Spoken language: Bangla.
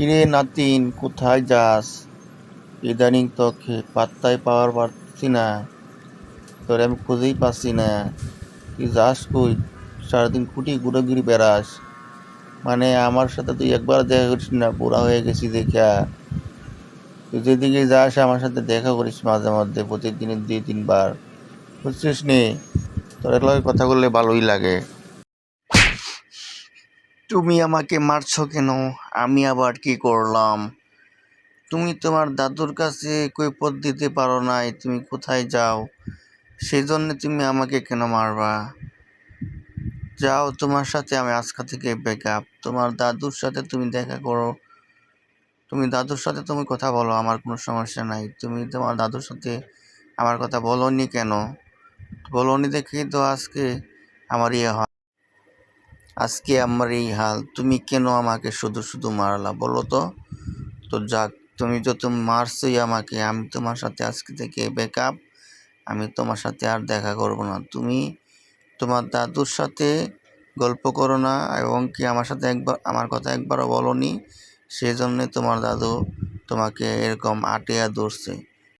কিরে নাতিন কোথায় যাস? ইদানিং তোকে পাত্তাই পাওয়ার পারছি না। তোরে আমি খুঁজেই পাচ্ছি না। তুই যাস কই? সারাদিন কুটি ঘুরে বেড়াস। মানে আমার সাথে তুই একবার দেখা করিস না, বুড়া হয়ে গেছি দেখা। তুই যেদিকে যাস, আমার সাথে দেখা করিস মাঝে মধ্যে প্রতিদিনে দুই, তিনবার। বুঝছিস নি? তোর কথা বললে ভালোই লাগে। তুমি আমাকে মারছ কেন? আমি আবার কি করলাম? তুমি তোমার দাদুর কাছে কৈপত দিতে পারো নাই, তুমি কোথায় যাও? সেই জন্য তুমি আমাকে কেন মারবা? যাও, তোমার সাথে আমি আজকে থেকে ব্রেকআপ তোমার দাদুর সাথে তুমি দেখা করো। তুমি দাদুর সাথে তুমি কথা বলো, আমার কোনো সমস্যা নাই। তুমি তোমার দাদুর সাথে আমার কথা বলোনি কেন? বলোনি দেখেই তো আজকে আমার ইয়ে হয়। আজকে আমার এই হাল, তুমি কেন আমাকে শুধু শুধু মারলা বলো তো? তো যাক, তুমি তো তুমি মারছই আমাকে, আমি তোমার সাথে আজকে থেকে ব্রেকআপ আমি তোমার সাথে আর দেখা করব না। তুমি তোমার দাদুর সাথে গল্প করো না, এবং কি আমার সাথে একবার, আমার কথা একবারও বলনি সেই জন্যে তোমার দাদু তোমাকে এরকম আটিয়া ধরছে।